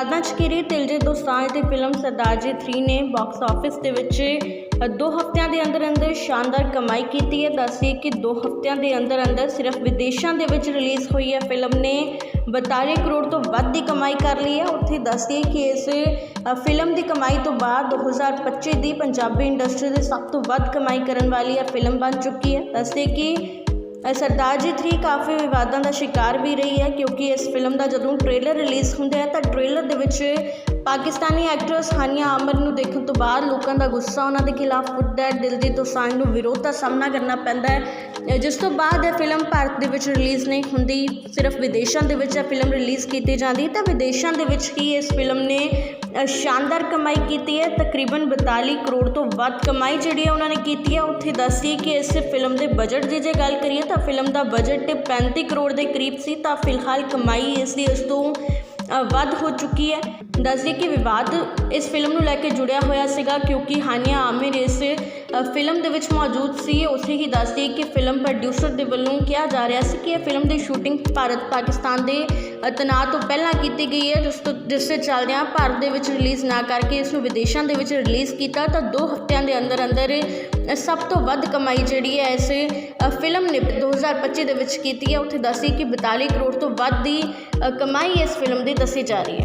ਵਿਵਾਦਾਂ 'ਚ ਘਿਰੀ ਦਿਲਜੀਤ ਦੋਸਾਂਝ ਦੀ ਫਿਲਮ ਸਰਦਾਰ ਜੀ 3 ਨੇ ਬਾਕਸ ਆਫਿਸ ਦੇ ਵਿੱਚ ਦੋ ਹਫ਼ਤਿਆਂ ਦੇ ਅੰਦਰ ਅੰਦਰ ਸ਼ਾਨਦਾਰ ਕਮਾਈ ਕੀਤੀ ਹੈ। ਦੱਸੀਏ ਕਿ ਦੋ ਹਫ਼ਤਿਆਂ ਦੇ ਅੰਦਰ ਅੰਦਰ ਸਿਰਫ ਵਿਦੇਸ਼ਾਂ ਦੇ ਵਿੱਚ ਰਿਲੀਜ਼ ਹੋਈ ਹੈ ਫਿਲਮ ਨੇ। 42 ਕਰੋੜ ਤੋਂ ਵੱਧ ਦੀ ਕਮਾਈ ਕਰ ਲਈ ਹੈ। ਉੱਥੇ ਦੱਸਦੀ ਕਿ ਇਸ ਫਿਲਮ ਦੀ ਕਮਾਈ ਤੋਂ ਬਾਅਦ 2025 ਦੀ ਪੰਜਾਬੀ ਇੰਡਸਟਰੀ ਦੇ ਸਭ ਤੋਂ ਵੱਧ ਕਮਾਈ ਕਰਨ ਵਾਲੀ ਇਹ ਫਿਲਮ ਬਣ ਚੁੱਕੀ ਹੈ। ਦੱਸਦੇ ਕਿ ਸਰਦਾਰ ਜੀ 3 ਕਾਫੀ ਵਿਵਾਦਾਂ ਦਾ ਸ਼ਿਕਾਰ ਵੀ ਰਹੀ ਹੈ ਕਿਉਂਕਿ ਇਸ ਫਿਲਮ ਦਾ ਜਦੋਂ ਟ੍ਰੇਲਰ ਰਿਲੀਜ਼ ਹੁੰਦਾ ਹੈ ਤਾਂ ਟ੍ਰੇਲਰ ਦੇ ਵਿੱਚ ਪਾਕਿਸਤਾਨੀ ਐਕਟਰਸ ਹਾਨੀਆ ਆਮਰ ਨੂੰ ਦੇਖਣ ਤੋਂ ਬਾਅਦ ਲੋਕਾਂ ਦਾ ਗੁੱਸਾ, ਉਹਨਾਂ ਦੇ ਖਿਲਾਫ ਉੱਠਦਾ ਹੈ ਦੀ ਦੋਸਾਂਝ ਨੂੰ ਵਿਰੋਧ ਦਾ ਸਾਹਮਣਾ ਕਰਨਾ ਪੈਂਦਾ ਹੈ। ਜਿਸ ਤੋਂ ਬਾਅਦ ਇਹ ਫਿਲਮ ਭਾਰਤ ਦੇ ਵਿੱਚ ਰਿਲੀਜ਼ ਨਹੀਂ ਹੁੰਦੀ, ਸਿਰਫ ਵਿਦੇਸ਼ਾਂ ਦੇ ਵਿੱਚ ਇਹ ਫਿਲਮ ਰਿਲੀਜ਼ ਕੀਤੀ ਜਾਂਦੀ ਹੈ ਤਾਂ ਵਿਦੇਸ਼ਾਂ ਦੇ ਵਿੱਚ ਹੀ ਇਸ ਫਿਲਮ ਨੇ ਸ਼ਾਨਦਾਰ ਕਮਾਈ ਕੀਤੀ ਹੈ। ਤਕਰੀਬਨ 42 ਕਰੋੜ ਤੋਂ ਵੱਧ ਕਮਾਈ ਜਿਹੜੀ ਹੈ, ਉਹਨਾਂ ਨੇ ਕੀਤੀ ਹੈ। ਉੱਥੇ ਦੱਸਦੀ ਕਿ ਇਸ ਫਿਲਮ ਦੇ ਬਜਟ ਦੀ ਜੇ ਗੱਲ ਕਰੀਏ, ਤਾਂ ਫਿਲਮ ਦਾ ਬਜਟ 35 ਕਰੋੜ ਦੇ ਕਰੀਬ ਸੀ, ਤਾਂ ਫਿਲਹਾਲ ਕਮਾਈ ਇਸ ਦੀ ਇਸ ਤੋਂ ਵੱਧ ਹੋ ਚੁੱਕੀ ਹੈ। ਦੱਸਦੀ ਕਿ ਵਿਵਾਦ ਇਸ ਫਿਲਮ ਨੂੰ ਲੈ ਕੇ ਜੁੜਿਆ ਹੋਇਆ ਸੀਗਾ ਕਿਉਂਕਿ ਹਾਨੀਆ ਆਮਿਰ ਇਸ ਫਿਲਮ ਦੇ ਵਿੱਚ ਮੌਜੂਦ ਸੀ। ਉਸੇ ਹੀ ਦੱਸਦੀ ਕਿ ਫਿਲਮ ਪ੍ਰੋਡਿਊਸਰ ਦੇ ਵੱਲੋਂ ਕਿਹਾ ਜਾ ਰਿਹਾ ਸੀ ਕਿ ਇਹ ਫਿਲਮ ਦੀ ਸ਼ੂਟਿੰਗ ਭਾਰਤ ਪਾਕਿਸਤਾਨ ਦੇ ਤਣਾਅ ਤੋਂ ਪਹਿਲਾਂ ਕੀਤੀ ਗਈ ਹੈ, ਜਿਸ ਤੋਂ, ਜਿਸ ਦੇ ਚੱਲਦਿਆਂ ਭਾਰਤ ਦੇ ਵਿੱਚ ਰਿਲੀਜ਼ ਨਾ ਕਰਕੇ ਇਸ ਨੂੰ ਵਿਦੇਸ਼ਾਂ ਦੇ ਵਿੱਚ ਰਿਲੀਜ਼ ਕੀਤਾ ਤਾਂ ਦੋ ਹਫ਼ਤਿਆਂ ਦੇ ਅੰਦਰ ਅੰਦਰ ਸਭ ਤੋਂ ਵੱਧ ਕਮਾਈ ਜਿਹੜੀ ਹੈ ਇਸ ਫਿਲਮ ਨੇ 2025 ਦੇ ਵਿੱਚ ਕੀਤੀ ਹੈ। ਉੱਥੇ ਦੱਸੀ ਕਿ 42 ਕਰੋੜ ਤੋਂ ਵੱਧ ਦੀ ਕਮਾਈ ਇਸ ਫਿਲਮ ਦੀ ਦੱਸੀ ਜਾ ਰਹੀ ਹੈ।